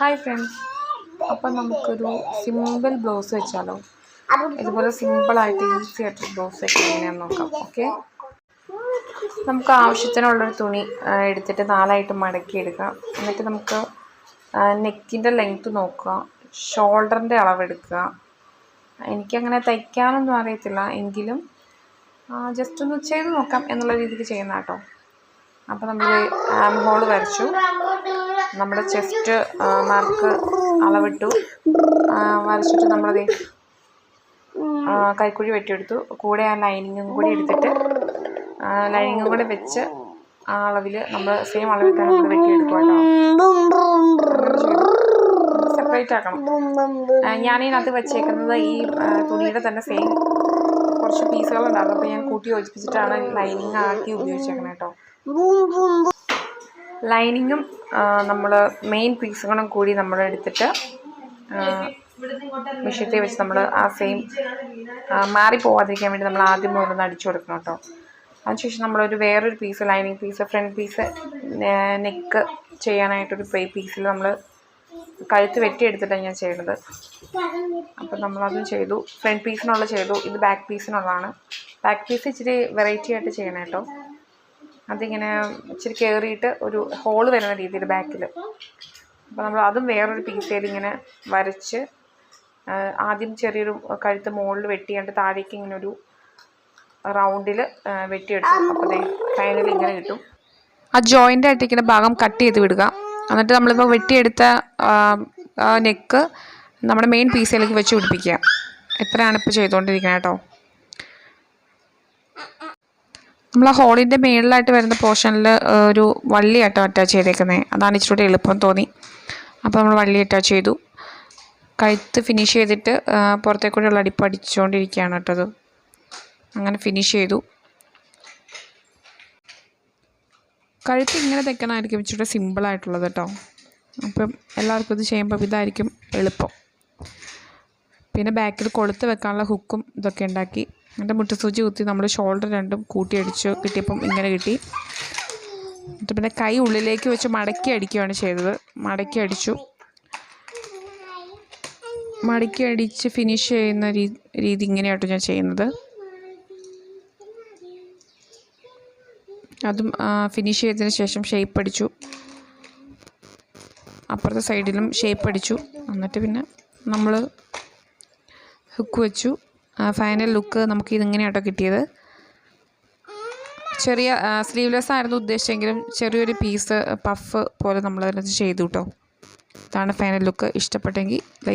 Hi friends അപ്പം നമുക്കൊരു simple blouse വെച്ചാലോ? ഇതുപോലെ സിമ്പിളായിട്ട് ഈസി ആയിട്ട് ബ്ലൗസ് വെക്കാൻ എങ്ങനെയാണെന്ന് നോക്കാം. ഓക്കെ നമുക്ക് ആവശ്യത്തിനുള്ളൊരു തുണി എടുത്തിട്ട് നാലായിട്ട് മടക്കി എടുക്കാം. എന്നിട്ട് നമുക്ക് നെക്കിന്റെ ലെങ്ത്ത് നോക്കുക. ഷോൾഡറിന്റെ അളവെടുക്കുക എനിക്കങ്ങനെ തയ്ക്കാനൊന്നും അറിയത്തില്ല. എങ്കിലും ജസ്റ്റ് ഒന്ന് ചെയ്ത് നോക്കാം എന്നുള്ള രീതിക്ക് ചെയ്യുന്ന കേട്ടോ അപ്പോൾ നമ്മൾ ആം ഹോൾ വരച്ചു. നമ്മുടെ ചെസ്റ്റ് മാർക്ക് അളവിട്ടു. വരച്ചിട്ട് നമ്മളത് കൈക്കുഴി വെട്ടിയെടുത്തു. കൂടെ ആ ലൈനിങ്ങും കൂടി എടുത്തിട്ട് ലൈനിങ്ങും കൂടെ വെച്ച് ആ അളവിൽ നമ്മൾ സെയിം അളവിൽ തന്നെ നമ്മൾ വെട്ടിയെടുക്കുക സെപ്പറേറ്റ് ആക്കണം. ഞാനിതിനകത്ത് വെച്ചേക്കുന്നത് ഈ തുണിയുടെ തന്നെ സെയിം കുറച്ച് പീസുകളുണ്ടായിരുന്നു അപ്പോൾ ഞാൻ കൂട്ടി യോജിപ്പിച്ചിട്ടാണ് ലൈനിങ് ആക്കി ഉപയോഗിച്ചേക്കണേ കേട്ടോ ലൈനിങ്ങും നമ്മൾ മെയിൻ പീസുകളും കൂടി നമ്മൾ എടുത്തിട്ട് മിഷ്യത്തെ വെച്ച് നമ്മൾ ആ സെയിം മാറി പോവാതിരിക്കാൻ വേണ്ടി നമ്മൾ ആദ്യം മുതലൊന്ന് അടിച്ചു കൊടുക്കണം കേട്ടോ. അതിനുശേഷം നമ്മളൊരു വേറൊരു piece lining piece front piece neck ചെയ്യാനായിട്ടൊരു പീസിൽ നമ്മൾ കഴുത്ത് വെട്ടിയെടുത്തിട്ടാണ് ഞാൻ ചെയ്യുന്നത് അപ്പം നമ്മളതും ചെയ്തു. ഫ്രണ്ട് പീസിനുള്ള ചെയ്തു. ഇത് ബാക്ക് പീസിനുള്ളതാണ് ബാക്ക് പീസ് ഇച്ചിരി വെറൈറ്റി ആയിട്ട് ചെയ്യണം കേട്ടോ. അതിങ്ങനെ ഇച്ചിരി കയറിയിട്ട് ഒരു ഹോൾ വരുന്ന രീതിയിൽ ബാക്കിൽ അപ്പോൾ നമ്മൾ അതും വേറൊരു പീസയിൽ ഇങ്ങനെ വരച്ച് ആദ്യം ചെറിയൊരു കഴുത്ത് മുകളിൽ വെട്ടിയാണ്ട് താഴേക്ക് ഇങ്ങനെ ഒരു റൗണ്ടിൽ വെട്ടിയെടുക്കും. അപ്പോൾ ദേ ഫൈനൽ ഇങ്ങനെ കിട്ടും. ആ ജോയിന്റ് ആയിട്ട് ഇങ്ങനെ ഭാഗം കട്ട് ചെയ്ത് വിടുക. എന്നിട്ട് നമ്മളിപ്പോൾ വെട്ടിയെടുത്ത നെക്ക് നമ്മുടെ മെയിൻ പീസിലേക്ക് വെച്ച് പിടിപ്പിക്കുക. എത്രയാണ് ഇപ്പോൾ ചെയ്തുകൊണ്ടിരിക്കുന്നത് കേട്ടോ നമ്മൾ ആ ഹോളിന്റെ മേളിലായിട്ട് വരുന്ന പോർഷനിൽ ഒരു വള്ളിയായിട്ടോ അറ്റാച്ച് ചെയ്തേക്കുന്നത് അതാണ് ഇച്ചിരി കൂടി എളുപ്പം തോന്നി. അപ്പോൾ നമ്മൾ വള്ളി അറ്റാച്ച് ചെയ്തു. കഴുത്ത് ഫിനിഷ് ചെയ്തിട്ട് പുറത്തേക്കൂടെയുള്ള അടിപ്പ് അടിച്ചുകൊണ്ടിരിക്കുകയാണ് കേട്ടത് അങ്ങനെ ഫിനിഷ് ചെയ്തു. കഴുത്ത് ഇങ്ങനെ തെക്കണമായിരിക്കും ഇച്ചിരി സിമ്പിളായിട്ടുള്ളത് കേട്ടോ. അപ്പം എല്ലാവർക്കും ഇത് ചെയ്യുമ്പോൾ ഇതായിരിക്കും എളുപ്പം. പിന്നെ ബാക്കിൽ കൊളുത്ത് വെക്കാനുള്ള ഹുക്കും ഇതൊക്കെ ഉണ്ടാക്കി. എന്റെ മുട്ടസൂചി കുത്തി നമ്മൾ ഷോൾഡർ രണ്ടും കൂട്ടി അടിച്ചു കിട്ടിയപ്പം ഇങ്ങനെ കിട്ടി. എന്നിട്ട് പിന്നെ കൈ ഉള്ളിലേക്ക് വെച്ച് മടക്കി അടിക്കുകയാണ് ചെയ്തത്. മടക്കി അടിച്ചു. മടക്കി അടിച്ച് ഫിനിഷ് ചെയ്യുന്ന രീതി ഇങ്ങനെയാട്ടോ ഞാൻ ചെയ്യുന്നത്. അതും ഫിനിഷ് ചെയ്തതിന് ശേഷം ഷേപ്പ് അടിച്ചു. അപ്പുറത്തെ സൈഡിലും ഷേപ്പ് അടിച്ചു. എന്നിട്ട് പിന്നെ നമ്മൾ ഹുക്ക് വെച്ചു. ഫൈനൽ ലുക്ക് നമുക്ക് ഇതിങ്ങനെയാട്ടോ കിട്ടിയത്. ചെറിയ സ്ലീവ്ലെസ് ആയിരുന്നു ഉദ്ദേശിച്ചെങ്കിലും ചെറിയൊരു പീസ് പഫ് പോലെ നമ്മളതിനകത്ത് ചെയ്തു കേട്ടോ ഇതാണ് ഫൈനൽ ലുക്ക് ഇഷ്ടപ്പെട്ടെങ്കിൽ